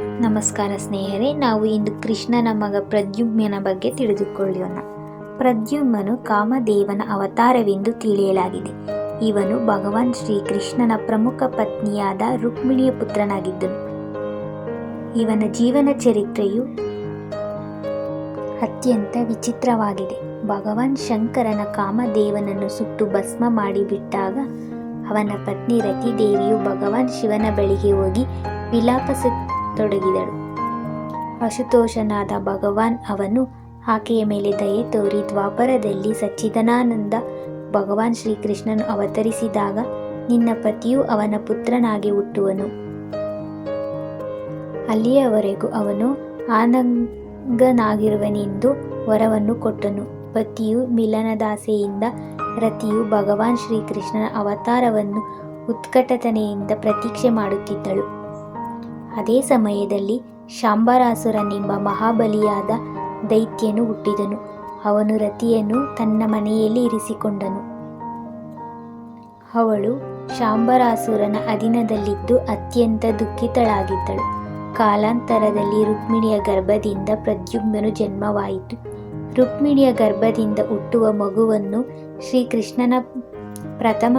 ನಮಸ್ಕಾರ ಸ್ನೇಹಿತರೆ ನಾವು ಇಂದು ಕೃಷ್ಣನ ಮಗ ಪ್ರದ್ಯುಮ್ನ ಬಗ್ಗೆ ತಿಳಿದುಕೊಳ್ಳೋಣ. ಪ್ರದ್ಯುಮ್ಮನು ಕಾಮದೇವನ ಅವತಾರವೆಂದು ತಿಳಿಯಲಾಗಿದೆ. ಇವನು ಭಗವಾನ್ ಶ್ರೀಕೃಷ್ಣನ ಪ್ರಮುಖ ಪತ್ನಿಯಾದ ರುಕ್ಮಿಣಿಯ ಪುತ್ರನಾಗಿದ್ದನು. ಇವನ ಜೀವನ ಚರಿತ್ರೆಯು ಅತ್ಯಂತ ವಿಚಿತ್ರವಾಗಿದೆ. ಭಗವಾನ್ ಶಂಕರನ ಕಾಮದೇವನನ್ನು ಸುಟ್ಟು ಭಸ್ಮ ಮಾಡಿಬಿಟ್ಟಾಗ ಅವನ ಪತ್ನಿ ರತಿದೇವಿಯು ಭಗವಾನ್ ಶಿವನ ಬಳಿಗೆ ಹೋಗಿ ವಿಲಾಪಿಸತೊಡಗಿದಳು ಅಶುತೋಷನಾದ ಭಗವಾನ್ ಅವನು ಆಕೆಯ ಮೇಲೆ ದಯೆ ತೋರಿ ದ್ವಾಪರದಲ್ಲಿ ಸಚ್ಚಿದನಾನಂದ ಭಗವಾನ್ ಶ್ರೀಕೃಷ್ಣನು ಅವತರಿಸಿದಾಗ ನಿನ್ನ ಪತಿಯು ಅವನ ಪುತ್ರನಾಗಿ ಹುಟ್ಟುವನು. ಅಲ್ಲಿಯವರೆಗೂ ಅವನು ಆನಂಗನಾಗಿರುವನೆಂದು ವರವನ್ನು ಕೊಟ್ಟನು. ಪತಿಯು ಮಿಲನದಾಸೆಯಿಂದ ರತಿಯು ಭಗವಾನ್ ಶ್ರೀಕೃಷ್ಣನ ಅವತಾರವನ್ನು ಉತ್ಕಟತನೆಯಿಂದ ಪ್ರತೀಕ್ಷೆ ಮಾಡುತ್ತಿದ್ದಳು. ಅದೇ ಸಮಯದಲ್ಲಿ ಶಾಂಬರಾಸುರನೆಂಬ ಮಹಾಬಲಿಯಾದ ದೈತ್ಯನು ಹುಟ್ಟಿದನು. ಅವನು ರತಿಯನ್ನು ತನ್ನ ಮನೆಯಲ್ಲಿ ಇರಿಸಿಕೊಂಡನು. ಅವಳು ಶಾಂಬರಾಸುರನ ಅಧೀನದಲ್ಲಿದ್ದು ಅತ್ಯಂತ ದುಃಖಿತಳಾಗಿದ್ದಳು. ಕಾಲಾಂತರದಲ್ಲಿ ರುಕ್ಮಿಣಿಯ ಗರ್ಭದಿಂದ ಪ್ರದ್ಯುಮ್ನನು ಜನ್ಮವಾಯಿತು. ರುಕ್ಮಿಣಿಯ ಗರ್ಭದಿಂದ ಹುಟ್ಟುವ ಮಗುವನ್ನು ಶ್ರೀಕೃಷ್ಣನ ಪ್ರಥಮ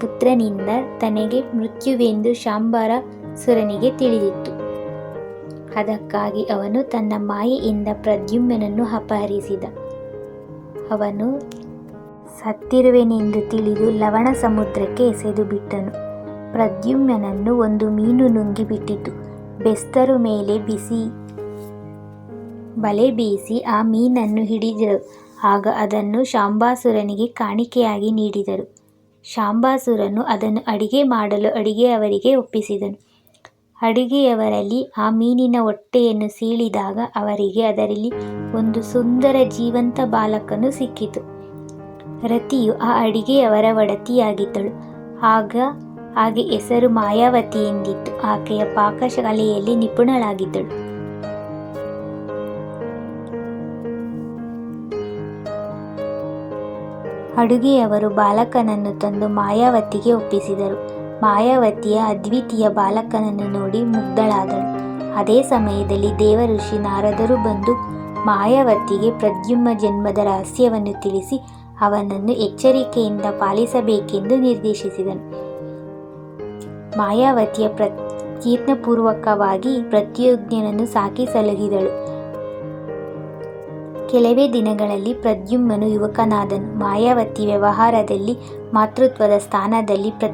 ಪುತ್ರನಿಂದ ತನಗೆ ಮೃತ್ಯುವೆಂದು ಶಾಂಬರಾಸುರನಿಗೆ ತಿಳಿದಿತ್ತು. ಅದಕ್ಕಾಗಿ ಅವನು ತನ್ನ ಮಾಯೆಯಿಂದ ಪ್ರದ್ಯುಮ್ಮನನ್ನು ಅಪಹರಿಸಿದ. ಅವನು, ಸತ್ತಿರುವೆನೆಂದು ತಿಳಿದು ಲವಣ ಸಮುದ್ರಕ್ಕೆ ಎಸೆದು ಬಿಟ್ಟನು. ಪ್ರದ್ಯುಮ್ನನ್ನು ಒಂದು ಮೀನು ನುಂಗಿಬಿಟ್ಟಿತು ಬೆಸ್ತರು ಮೇಲೆ ಬಿಸಿ, ಬಲೆ ಬೀಸಿ ಆ ಮೀನನ್ನು ಹಿಡಿದರು. ಆಗ ಅದನ್ನು ಶಾಂಬಾಸುರನಿಗೆ ಕಾಣಿಕೆಯಾಗಿ ನೀಡಿದರು. ಶಾಂಬಾಸುರನು ಅದನ್ನು ಅಡಿಗೆ ಮಾಡಲು ಅಡಿಗೆಯವರಿಗೆ ಒಪ್ಪಿಸಿದನು. ಅಡಿಗೆಯವರಲ್ಲಿ ಆ ಮೀನಿನ ಹೊಟ್ಟೆಯನ್ನು ಸೀಳಿದಾಗ ಅವರಿಗೆ ಅದರಲ್ಲಿ ಒಂದು ಸುಂದರ ಜೀವಂತ ಬಾಲಕನು ಸಿಕ್ಕಿತು. ರತಿಯು ಆ ಅಡಿಗೆಯವರ ಒಡತಿಯಾಗಿದ್ದಳು. ಆಗ ಹಾಗೆ ಹೆಸರು ಮಾಯಾವತಿ ಎಂದಿತ್ತು. ಆಕೆಯ ಪಾಕಶಾಲೆಯಲ್ಲಿ ನಿಪುಣಳಾಗಿದ್ದಳು. ಅಡುಗೆಯವರು ಬಾಲಕನನ್ನು ತಂದು ಮಾಯಾವತಿಗೆ ಒಪ್ಪಿಸಿದರು. ಮಾಯಾವತಿಯ ಅದ್ವಿತೀಯ ಬಾಲಕನನ್ನು ನೋಡಿ ಮುಗ್ಧಳಾದಳು. ಅದೇ ಸಮಯದಲ್ಲಿ ದೇವಋಷಿ ನಾರದರು ಬಂದು ಮಾಯಾವತಿಗೆ ಪ್ರದ್ಯುಮ್ನ ಜನ್ಮದ ರಹಸ್ಯವನ್ನು ತಿಳಿಸಿ ಅವನನ್ನು ಎಚ್ಚರಿಕೆಯಿಂದ ಪಾಲಿಸಬೇಕೆಂದು ನಿರ್ದೇಶಿಸಿದನು. ಮಾಯಾವತಿಯ ಪ್ರಯತ್ನಪೂರ್ವಕವಾಗಿ ಪ್ರತ್ಯಜ್ಞನನ್ನು ಸಾಕಿ ಸಲಹಿದಳು. ಕೆಲವೇ ದಿನಗಳಲ್ಲಿ ಪ್ರದ್ಯುಮ್ನನು ಯುವಕನಾದನು. ಮಾಯಾವತಿ ವ್ಯವಹಾರದಲ್ಲಿ ಮಾತೃತ್ವದ ಸ್ಥಾನದಲ್ಲಿ ಪ್ರ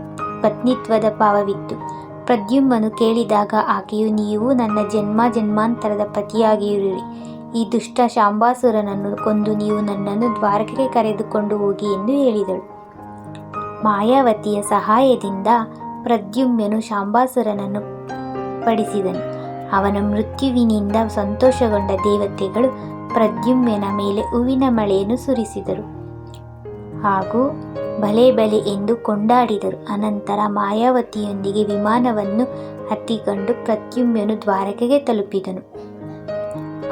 ಪತ್ನಿತ್ವದ ಭಾವವಿತ್ತು ಪ್ರದ್ಯುಮ್ಮನು ಕೇಳಿದಾಗ, ಆಕೆಯು, ನೀವು ನನ್ನ ಜನ್ಮ ಜನ್ಮಾಂತರದ ಪತಿಯಾಗಿರುವಿರಿ. ಈ ದುಷ್ಟ ಶಾಂಬಾಸುರನನ್ನು ಕೊಂದು ನೀವು ನನ್ನನ್ನು ದ್ವಾರಕೆಗೆ ಕರೆದುಕೊಂಡು ಹೋಗಿ ಎಂದು ಹೇಳಿದಳು. ಮಾಯಾವತಿಯ ಸಹಾಯದಿಂದ ಪ್ರದ್ಯುಮ್ಯನು ಶಾಂಬಾಸುರನನ್ನು ಪಡಿಸಿದನು. ಅವನ ಮೃತ್ಯುವಿನಿಂದ ಸಂತೋಷಗೊಂಡ ದೇವತೆಗಳು ಪ್ರದ್ಯುಮ್ಯನ ಮೇಲೆ ಹೂವಿನ ಮಳೆಯನ್ನು ಸುರಿಸಿದರು. ಹಾಗೂ ಬಲೆ ಬಲೆ ಎಂದು ಕೊಂಡಾಡಿದರು. ಅನಂತರ ಮಾಯಾವತಿಯೊಂದಿಗೆ ವಿಮಾನವನ್ನು ಹತ್ತಿಕೊಂಡು ಪ್ರದ್ಯುಮ್ನನು ದ್ವಾರಕೆಗೆ ತಲುಪಿದನು.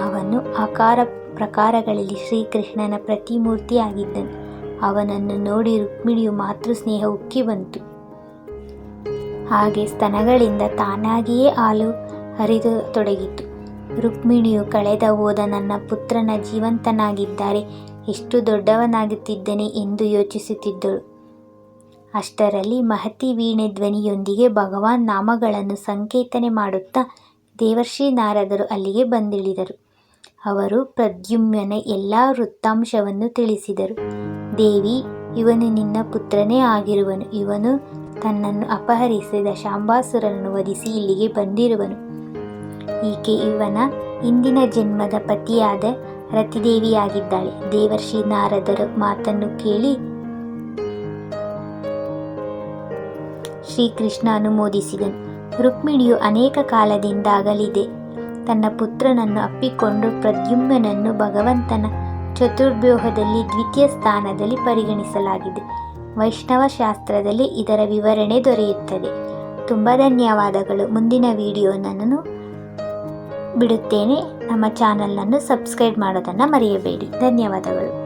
ಅವನು ಆಕಾರ ಪ್ರಕಾರಗಳಲ್ಲಿ ಶ್ರೀಕೃಷ್ಣನ ಪ್ರತಿಮೂರ್ತಿಯಾಗಿದ್ದನು. ಅವನನ್ನು ನೋಡಿ ರುಕ್ಮಿಣಿಯು ಮಾತೃ ಸ್ನೇಹ ಉಕ್ಕಿ ಬಂತು. ಹಾಗೆ ಸ್ತನಗಳಿಂದ ತಾನಾಗಿಯೇ ಹಾಲು ಹರಿದು ತೊಡಗಿತು ರುಕ್ಮಿಣಿಯು ಕಳೆದ ಹೋದ ನನ್ನ ಪುತ್ರನ ಜೀವಂತನಾಗಿದ್ದರೆ. ಎಷ್ಟು ದೊಡ್ಡವನಾಗುತ್ತಿದ್ದನೆ ಎಂದು ಯೋಚಿಸುತ್ತಿದ್ದಳು. ಅಷ್ಟರಲ್ಲಿ ಮಹತಿ ವೀಣೆ ಧ್ವನಿಯೊಂದಿಗೆ ಭಗವಾನ್ ನಾಮಗಳನ್ನು ಸಂಕೇತನೆ ಮಾಡುತ್ತಾ ದೇವರ್ಷಿ ನಾರದರು ಅಲ್ಲಿಗೆ ಬಂದಿಳಿದರು. ಅವರು ಪ್ರದ್ಯುಮ್ನ ಎಲ್ಲ ವೃತ್ತಾಂಶವನ್ನು ತಿಳಿಸಿದರು. ದೇವಿ, ಇವನು ನಿನ್ನ ಪುತ್ರನೇ ಆಗಿರುವನು. ಇವನು ತನ್ನನ್ನು ಅಪಹರಿಸಿದ ಶಾಂಬಾಸುರನನ್ನು ವಧಿಸಿ ಇಲ್ಲಿಗೆ ಬಂದಿರುವನು. ಈಕೆ ಇವನ ಇಂದಿನ ಜನ್ಮದ ಪತಿಯಾದ ರತಿದೇವಿಯಾಗಿದ್ದಾಳೆ ದೇವರ್ಷಿ ನಾರದರ ಮಾತನ್ನು ಕೇಳಿ, ಶ್ರೀಕೃಷ್ಣ ಅನುಮೋದಿಸಿದನು. ರುಕ್ಮಿಣಿಯು ಅನೇಕ ಕಾಲದಿಂದ ಅಗಲಿದೆ ತನ್ನ ಪುತ್ರನನ್ನು ಅಪ್ಪಿಕೊಂಡು ಪ್ರದ್ಯುಮ್ನನ್ನು ಭಗವಂತನ ಚತುರ್ವ್ಯೂಹದಲ್ಲಿ ದ್ವಿತೀಯ ಸ್ಥಾನದಲ್ಲಿ ಪರಿಗಣಿಸಲಾಗಿದೆ. ವೈಷ್ಣವ ಶಾಸ್ತ್ರದಲ್ಲಿ ಇದರ ವಿವರಣೆ ದೊರೆಯುತ್ತದೆ. ತುಂಬ ಧನ್ಯವಾದಗಳು. ಮುಂದಿನ ವಿಡಿಯೋ ಬಿಡುತ್ತೇನೆ. ನಮ್ಮ ಚಾನಲನ್ನು ಸಬ್ಸ್ಕ್ರೈಬ್ ಮಾಡೋದನ್ನು ಮರೆಯಬೇಡಿ. ಧನ್ಯವಾದಗಳು.